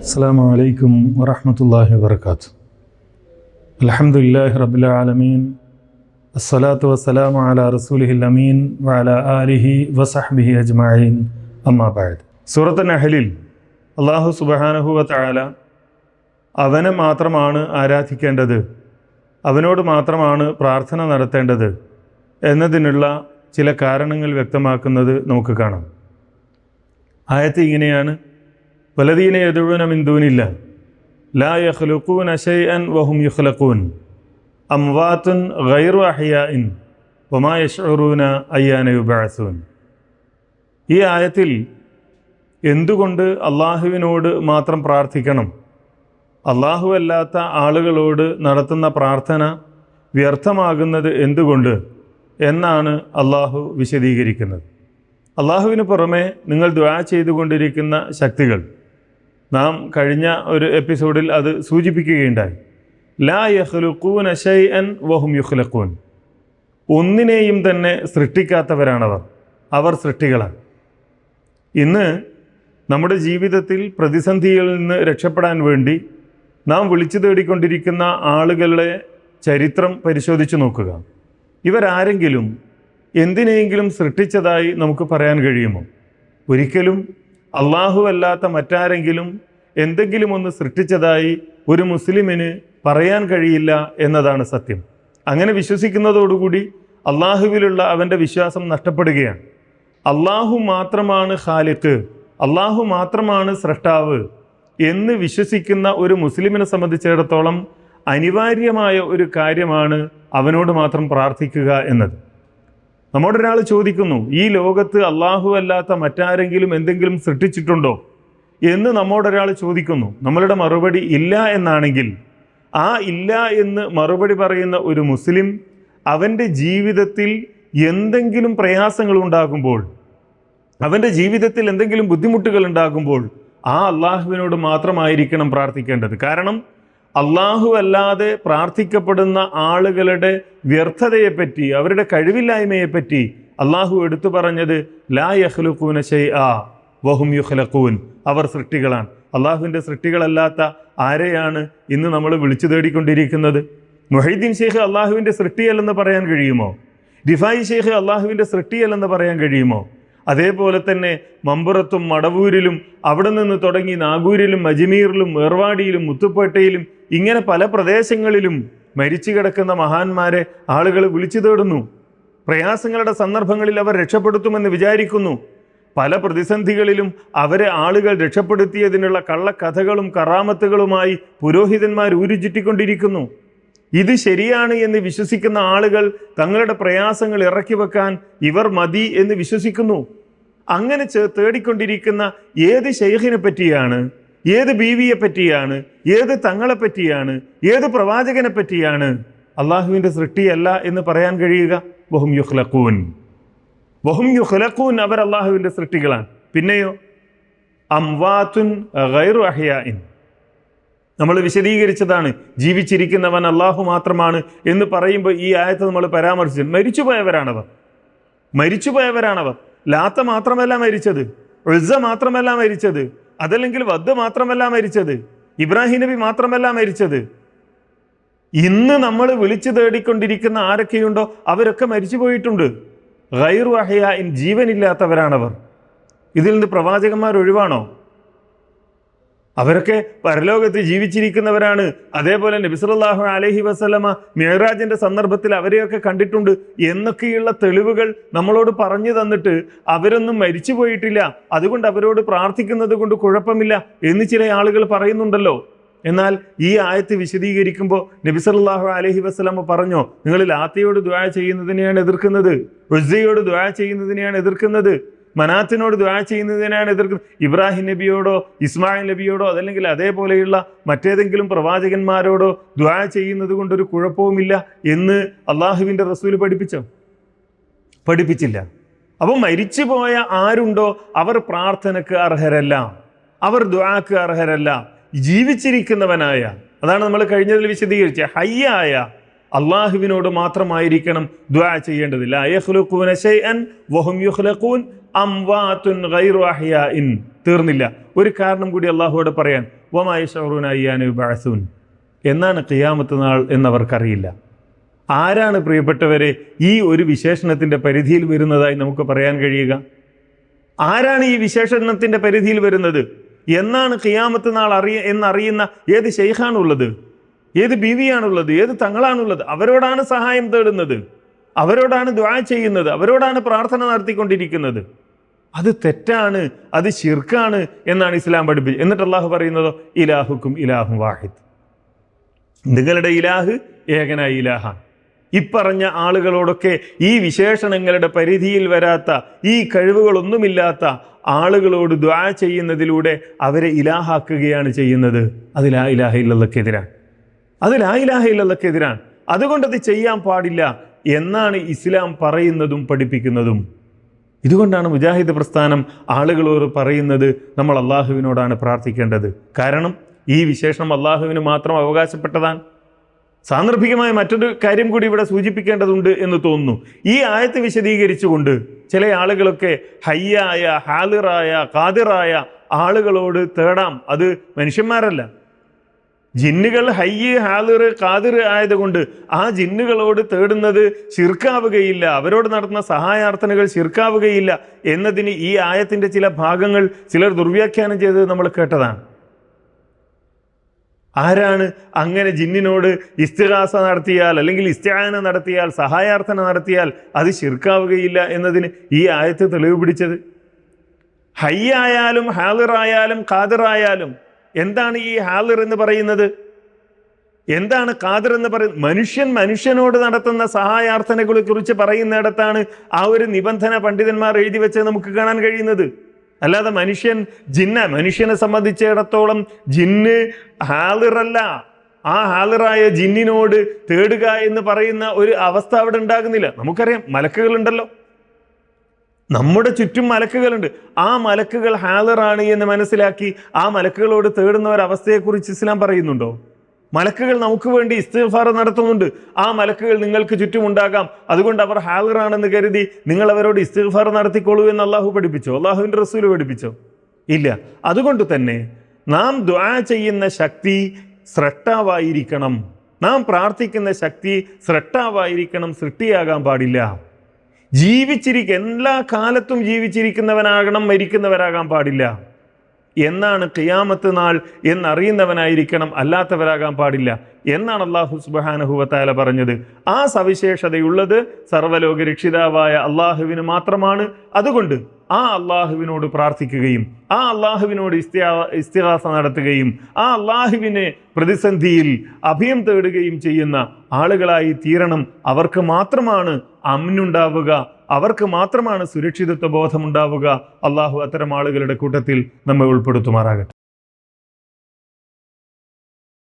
السلام عليكم ورحمة الله وبركاته الحمد لله رب العالمين الصلاة والسلام على رسوله الأمين وعلى آله وصحبه أجمعين أما بعد സൂറത്ത് നഹലിൽ അള്ളാഹു സുബഹാനഹു വതആല അവനെ മാത്രമാണ് ആരാധിക്കേണ്ടത് അവനോട് മാത്രമാണ് പ്രാർത്ഥന നടത്തേണ്ടത് എന്നതിനുള്ള ചില കാരണങ്ങൾ വ്യക്തമാക്കുന്നത് നമുക്ക് കാണാം ആയത്ത് ഇങ്ങനെയാണ് വലദീന യദുഴൂന മിന്ദൂനില്ല ലാ യഖ്ലുഖൂന ഷൈഅൻ വഹും യുഖ്ലഖൂൻ. അംവാത്തുൻ ഗൈറു അഹ്യാഇൻ ഒമാ യശ്ഉറൂന അയ്യാന യുബഅസൂൻ. ഈ ആയത്തിൽ എന്തുകൊണ്ട് അള്ളാഹുവിനോട് മാത്രം പ്രാർത്ഥിക്കണം? അള്ളാഹു അല്ലാത്ത ആളുകളോട് നടത്തുന്ന പ്രാർത്ഥന വ്യർത്ഥമാകുന്നത് എന്തുകൊണ്ട് എന്നാണ് അള്ളാഹു വിശദീകരിക്കുന്നത്. അള്ളാഹുവിന് പുറമെ നിങ്ങൾ ദ്വാ ചെയ്തുകൊണ്ടിരിക്കുന്ന ശക്തികൾ നാം കഴിഞ്ഞ ഒരു എപ്പിസോഡിൽ അത് സൂചിപ്പിക്കുകയുണ്ടായി. ലാ യഹ്ലുക്കൂൻ അൻ വഹും യുഹ്ലക്കൂൻ ഒന്നിനെയും തന്നെ സൃഷ്ടിക്കാത്തവരാണവർ. അവർ സൃഷ്ടികളാണ്. ഇന്ന് നമ്മുടെ ജീവിതത്തിൽ പ്രതിസന്ധികളിൽ നിന്ന് രക്ഷപ്പെടാൻ വേണ്ടി നാം വിളിച്ചു തേടിക്കൊണ്ടിരിക്കുന്ന ആളുകളുടെ ചരിത്രം പരിശോധിച്ചു നോക്കുക. ഇവരാരെങ്കിലും എന്തിനെയെങ്കിലും സൃഷ്ടിച്ചതായി നമുക്ക് പറയാൻ കഴിയുമോ? ഒരിക്കലും അള്ളാഹു അല്ലാത്ത മറ്റാരെങ്കിലും എന്തെങ്കിലും ഒന്ന് സൃഷ്ടിച്ചതായി ഒരു മുസ്ലിമിന് പറയാൻ കഴിയില്ല എന്നതാണ് സത്യം. അങ്ങനെ വിശ്വസിക്കുന്നതോടുകൂടി അള്ളാഹുവിലുള്ള അവന്റെ വിശ്വാസം നഷ്ടപ്പെടുകയാണ്. അള്ളാഹു മാത്രമാണ് ഖാലിഖ് അള്ളാഹു മാത്രമാണ് സ്രഷ്ടാവ് എന്ന് വിശ്വസിക്കുന്ന ഒരു മുസ്ലിമിനെ സംബന്ധിച്ചിടത്തോളം അനിവാര്യമായ ഒരു കാര്യമാണ് അവനോട് മാത്രം പ്രാർത്ഥിക്കുക എന്നത്. നമ്മോടൊരാൾ ചോദിക്കുന്നു ഈ ലോകത്ത് അള്ളാഹു അല്ലാത്ത മറ്റാരെങ്കിലും എന്തെങ്കിലും സൃഷ്ടിച്ചിട്ടുണ്ടോ? എന്ന് നമ്മോടൊരാൾ ചോദിക്കുന്നു നമ്മളുടെ മറുപടി ഇല്ല എന്നാണെങ്കിൽ. ആ ഇല്ല എന്ന് മറുപടി പറയുന്ന ഒരു മുസ്ലിം അവന്റെ ജീവിതത്തിൽ എന്തെങ്കിലും പ്രയാസങ്ങൾ ഉണ്ടാകുമ്പോൾ അവന്റെ ജീവിതത്തിൽ എന്തെങ്കിലും ബുദ്ധിമുട്ടുകൾ ഉണ്ടാകുമ്പോൾ ആ അള്ളാഹുവിനോട് മാത്രമായിരിക്കണം പ്രാർത്ഥിക്കേണ്ടത്. കാരണം അള്ളാഹു അല്ലാതെ പ്രാർത്ഥിക്കപ്പെടുന്ന ആളുകളുടെ വ്യർത്ഥതയെപ്പറ്റി അവരുടെ കഴിവില്ലായ്മയെപ്പറ്റി അള്ളാഹു എടുത്തു പറഞ്ഞത് ലാ യഹ്ലുഖൂന ഷെയ് ആ വഹും യുഹ്ലഖൂൻ അവർ സൃഷ്ടികളാണ്. അള്ളാഹുവിന്റെ സൃഷ്ടികളല്ലാത്ത ആരെയാണ് ഇന്ന് നമ്മൾ വിളിച്ചു തേടിക്കൊണ്ടിരിക്കുന്നത്? മൊഹീദ്ദീൻ ഷെയ്ഖ് അള്ളാഹുവിന്റെ സൃഷ്ടിയല്ലെന്ന് പറയാൻ കഴിയുമോ? റിഫായി ഷെയ്ഖ് അള്ളാഹുവിന്റെ സൃഷ്ടിയല്ലെന്ന് പറയാൻ കഴിയുമോ? അതേപോലെ തന്നെ മമ്പുറത്തും മടവൂരിലും അവിടെ നിന്ന് തുടങ്ങി നാഗൂരിലും അജ്മീറിലും മേർവാടിയിലും മുത്തുപ്പേട്ടയിലും ഇങ്ങനെ പല പ്രദേശങ്ങളിലും മരിച്ചു കിടക്കുന്ന മഹാന്മാരെ ആളുകൾ വിളിച്ചു തേടുന്നു. പ്രയാസങ്ങളുടെ സന്ദർഭങ്ങളിൽ അവർ രക്ഷപ്പെടുത്തുമെന്ന് വിചാരിക്കുന്നു. പല പ്രതിസന്ധികളിലും അവരെ ആളുകൾ രക്ഷപ്പെടുത്തിയതിനുള്ള കള്ളക്കഥകളും കറാമത്തുകളുമായി പുരോഹിതന്മാർ ഊരുചുറ്റിക്കൊണ്ടിരിക്കുന്നു ഇത് ശരിയാണ് എന്ന് വിശ്വസിക്കുന്ന ആളുകൾ തങ്ങളുടെ പ്രയാസങ്ങൾ ഇറക്കി വെക്കാൻ ഇവർ മതി എന്ന് വിശ്വസിക്കുന്നു. അങ്ങനെ തേടിക്കൊണ്ടിരിക്കുന്ന ഏത് ശൈഖിനെ പറ്റിയാണ് ഏത് ബീവിയെ പറ്റിയാണ് ഏത് തങ്ങളെ പറ്റിയാണ് ഏത് പ്രവാചകനെ പറ്റിയാണ് അള്ളാഹുവിന്റെ സൃഷ്ടിയല്ല എന്ന് പറയാൻ കഴിയുക? വഹും യുഹ്ലക്കൂൻ വഹും യുഹ്ലക്കൂൻ അവർ അള്ളാഹുവിന്റെ സൃഷ്ടികളാണ്. പിന്നെയോ? അംവാത്തുൻ ഗൈറു അഹ്യാഇൻ. നമ്മൾ വിശദീകരിച്ചതാണ് ജീവിച്ചിരിക്കുന്നവൻ അള്ളാഹു മാത്രമാണ് എന്ന് പറയുമ്പോൾ ഈ ആയത്ത് നമ്മൾ പരാമർശിച്ചു. മരിച്ചുപോയവരാണവർ. മരിച്ചുപോയവരാണവർ. ലാത്ത മാത്രമല്ല മരിച്ചത്. ഉൾസ മാത്രമല്ല മരിച്ചത്. അതല്ലെങ്കിൽ വദ് മാത്രമല്ല മരിച്ചത് ഇബ്രാഹിം നബി മാത്രമല്ല മരിച്ചത്. ഇന്ന് നമ്മൾ വിളിച്ചു തേടിക്കൊണ്ടിരിക്കുന്ന ആരൊക്കെയുണ്ടോ അവരൊക്കെ മരിച്ചു പോയിട്ടുണ്ട്. ഗൈറു ഇൻ ജീവനില്ലാത്തവരാണവർ. ഇതിൽ നിന്ന് പ്രവാചകന്മാർ ഒഴിവാണോ? അവരൊക്കെ പരലോകത്ത് ജീവിച്ചിരിക്കുന്നവരാണ്. അതേപോലെ നബിസുല്ലാഹു അലഹി വസ്ലമ മേറാജിന്റെ സന്ദർഭത്തിൽ അവരെയൊക്കെ കണ്ടിട്ടുണ്ട്. എന്നൊക്കെയുള്ള തെളിവുകൾ നമ്മളോട് പറഞ്ഞു തന്നിട്ട് അവരൊന്നും മരിച്ചു പോയിട്ടില്ല. അതുകൊണ്ട് അവരോട് പ്രാർത്ഥിക്കുന്നത് കൊണ്ട് കുഴപ്പമില്ല എന്ന് ചില ആളുകൾ പറയുന്നുണ്ടല്ലോ. എന്നാൽ ഈ ആയത്ത് വിശദീകരിക്കുമ്പോൾ നബിസല്ലാഹു അലഹി വസ്ലമ പറഞ്ഞോ നിങ്ങൾ ലാത്തയോട് ദ്വാ ചെയ്യുന്നതിനെയാണ് എതിർക്കുന്നത്. ഉസ്സയോട് ദ്വാ ചെയ്യുന്നതിനെയാണ് എതിർക്കുന്നത്. മനാത്തിനോട് ദ്വാ ചെയ്യുന്നതിനാണ് എതിർക്കുന്നത് ഇബ്രാഹിം നബിയോടോ ഇസ്മായിൽ നബിയോടോ അതല്ലെങ്കിൽ അതേപോലെയുള്ള മറ്റേതെങ്കിലും പ്രവാചകന്മാരോടോ ദ്വാ ചെയ്യുന്നത് കൊണ്ടൊരു കുഴപ്പവുമില്ല എന്ന് അള്ളാഹുവിന്റെ റസൂൽ പഠിപ്പിച്ചോ? പഠിപ്പിച്ചില്ല. അപ്പം മരിച്ചുപോയ ആരുണ്ടോ? അവർ പ്രാർത്ഥനക്ക് അർഹരല്ല. അവർ ദ്വാക്ക് അർഹരല്ല. ജീവിച്ചിരിക്കുന്നവനായ അതാണ് നമ്മൾ കഴിഞ്ഞതിൽ വിശദീകരിച്ച ഹയ്യായ അള്ളാഹുവിനോട് മാത്രമായിരിക്കണം ദ്വാ ചെയ്യേണ്ടതില്ല അംവാത്തുൻ ഗൈറു തീർന്നില്ല. ഒരു കാരണം കൂടി അള്ളാഹുവോട് പറയാൻ വമായ ഷൗറൂൻ അയ്യാനു ബാസൂൻ എന്നാണ് ഖിയാമത്ത് നാൾ എന്നവർക്കറിയില്ല. ആരാണ് പ്രിയപ്പെട്ടവരെ ഈ ഒരു വിശേഷണത്തിന്റെ പരിധിയിൽ വരുന്നതായി നമുക്ക് പറയാൻ കഴിയുക? ആരാണ് ഈ വിശേഷണത്തിന്റെ പരിധിയിൽ വരുന്നത്? എന്നാണ് ഖിയാമത്ത് നാൾ അറിയ എന്നറിയുന്ന ഏത് ഷെയ്ഖാണുള്ളത് ഏത് ബീവിയാണുള്ളത്? ഏത് തങ്ങളാണുള്ളത്? അവരോടാണ് സഹായം തേടുന്നത്. അവരോടാണ് ദ്വാ ചെയ്യുന്നത്. അവരോടാണ് പ്രാർത്ഥന നടത്തിക്കൊണ്ടിരിക്കുന്നത്. അത് തെറ്റാണ് അത് ശിർക്കാണ് എന്നാണ് ഇസ്ലാം പഠിപ്പിച്ചത്. എന്നിട്ട് അള്ളാഹു പറയുന്നതോ ഇലാഹുക്കും ഇലാഹും വാഹിദ്. നിങ്ങളുടെ ഇലാഹ് ഏകനായ ഇലാഹാണ്. ഇപ്പറഞ്ഞ ആളുകളോടൊക്കെ ഈ വിശേഷണങ്ങളുടെ പരിധിയിൽ വരാത്ത ഈ കഴിവുകളൊന്നുമില്ലാത്ത ആളുകളോട് ദ്വാ ചെയ്യുന്നതിലൂടെ അവരെ ഇലാഹാക്കുകയാണ് ചെയ്യുന്നത്. അത് ലാ ഇലാഹ ഇല്ലല്ലക്കെതിരാണ് അത് ലാ ഇലാഹ ഇല്ലല്ലക്കെതിരാണ് അതുകൊണ്ടത് അത് ചെയ്യാൻ പാടില്ല എന്നാണ് ഇസ്ലാം പറയുന്നതും പഠിപ്പിക്കുന്നതും. ഇതുകൊണ്ടാണ് മുജാഹിദ് പ്രസ്ഥാനം ആളുകളോട് പറയുന്നത് നമ്മൾ അള്ളാഹുവിനോടാണ് പ്രാർത്ഥിക്കേണ്ടത്. കാരണം ഈ വിശേഷണം അള്ളാഹുവിന് മാത്രം അവകാശപ്പെട്ടതാണ്. സാന്ദർഭികമായ മറ്റൊരു കാര്യം കൂടി ഇവിടെ സൂചിപ്പിക്കേണ്ടതുണ്ട് എന്ന് തോന്നുന്നു. ഈ ആയത്ത് വിശദീകരിച്ചുകൊണ്ട് ചില ആളുകളൊക്കെ ഹയ്യായ ഹാലിറായ കാതിറായ ആളുകളോട് തേടാം. അത് മനുഷ്യന്മാരല്ല. ജിന്നുകൾ ഹയ്യ് ഹാലിർ കാതിർ ആയതുകൊണ്ട് ആ ജിന്നുകളോട് തേടുന്നത് ശിർക്കാവുകയില്ല. അവരോട് നടത്തുന്ന സഹായാർത്ഥനകൾ ശിർക്കാവുകയില്ല. എന്നതിന് ഈ ആയത്തിന്റെ ചില ഭാഗങ്ങൾ ചിലർ ദുർവ്യാഖ്യാനം ചെയ്തത് നമ്മൾ കേട്ടതാണ്. ആരാണ് അങ്ങനെ ജിന്നിനോട് ഇസ്തിഹാസ നടത്തിയാൽ അല്ലെങ്കിൽ ഇസ്തിഹാന നടത്തിയാൽ സഹായാർത്ഥന നടത്തിയാൽ അത് ശിർക്കാവുകയില്ല എന്നതിന് ഈ ആയത്ത് തെളിവ് പിടിച്ചത്? ഹയ്യായാലും ഹാലിറായാലും ഖാദിറായാലും എന്താണ് ഈ ഹാലിർ എന്ന് പറയുന്നത്? എന്താണ് ഖാദിർ എന്ന് പറയുന്നത്? മനുഷ്യൻ മനുഷ്യനോട് നടത്തുന്ന സഹായാർത്ഥനകളെ കുറിച്ച് പറയുന്നിടത്താണ് ആ ഒരു നിബന്ധന പണ്ഡിതന്മാർ എഴുതി വെച്ച് നമുക്ക് കാണാൻ കഴിയുന്നത്. അല്ലാതെ മനുഷ്യൻ ജിന്ന മനുഷ്യനെ സംബന്ധിച്ചിടത്തോളം ജിന്ന് ഹാലിറല്ല ആ ഹാലിറായ ജിന്നിനോട് തേടുക എന്ന് പറയുന്ന ഒരു അവസ്ഥ അവിടെ ഉണ്ടാകുന്നില്ല. നമുക്കറിയാം മലക്കുകളുണ്ടല്ലോ. നമ്മുടെ ചുറ്റും മലക്കുകളുണ്ട്. ആ മലക്കുകൾ ഹാലറാണ് എന്ന് മനസ്സിലാക്കി ആ മലക്കുകളോട് തേടുന്ന ഒരവസ്ഥയെക്കുറിച്ച് ഇസ്ലാം പറയുന്നുണ്ടോ? മലക്കുകൾ നമുക്ക് വേണ്ടി ഇസ്തിഫാർ നടത്തുന്നുണ്ട്. ആ മലക്കുകൾ നിങ്ങൾക്ക് ചുറ്റും ഉണ്ടാകാം അതുകൊണ്ട് അവർ ഹാലറാണെന്ന് കരുതി നിങ്ങൾ അവരോട് ഇസ്തിഫാർ നടത്തിക്കോളൂ എന്ന് അള്ളാഹു പഠിപ്പിച്ചോ? അള്ളാഹുവിന്റെ റസൂൽ പഠിപ്പിച്ചോ? ഇല്ല. അതുകൊണ്ട് തന്നെ നാം ദ്വാ ചെയ്യുന്ന ശക്തി സ്രട്ടാവായിരിക്കണം നാം പ്രാർത്ഥിക്കുന്ന ശക്തി സ്രട്ടാവായിരിക്കണം സൃഷ്ടിയാകാൻ പാടില്ല. ജീവിച്ചിരിക്ക എല്ലാ കാലത്തും ജീവിച്ചിരിക്കുന്നവനാകണം മരിക്കുന്നവരാകാൻ പാടില്ല. എന്നാണ് ഖിയാമത്ത് നാൾ എന്നറിയുന്നവനായിരിക്കണം അല്ലാത്തവരാകാൻ പാടില്ല. എന്നാണ് അള്ളാഹു സുബാനഹുവത്താല പറഞ്ഞത്. ആ സവിശേഷതയുള്ളത് സർവലോക രക്ഷിതാവായ അള്ളാഹുവിന് മാത്രമാണ്. അതുകൊണ്ട് ആ അള്ളാഹുവിനോട് പ്രാർത്ഥിക്കുകയും ആ അള്ളാഹുവിനോട് ഇസ്തിഹാസ നടത്തുകയും ആ അള്ളാഹുവിനെ പ്രതിസന്ധിയിൽ അഭയം തേടുകയും ചെയ്യുന്ന ആളുകളായി തീരണം. അവർക്ക് മാത്രമാണ് അമ്നുണ്ടാവുക അവർക്ക് മാത്രമാണ് സുരക്ഷിതത്വ ബോധമുണ്ടാവുക അള്ളാഹു അത്തരം ആളുകളുടെ കൂട്ടത്തിൽ നമ്മെ ഉൾപ്പെടുത്തുമാറാകട്ടെ.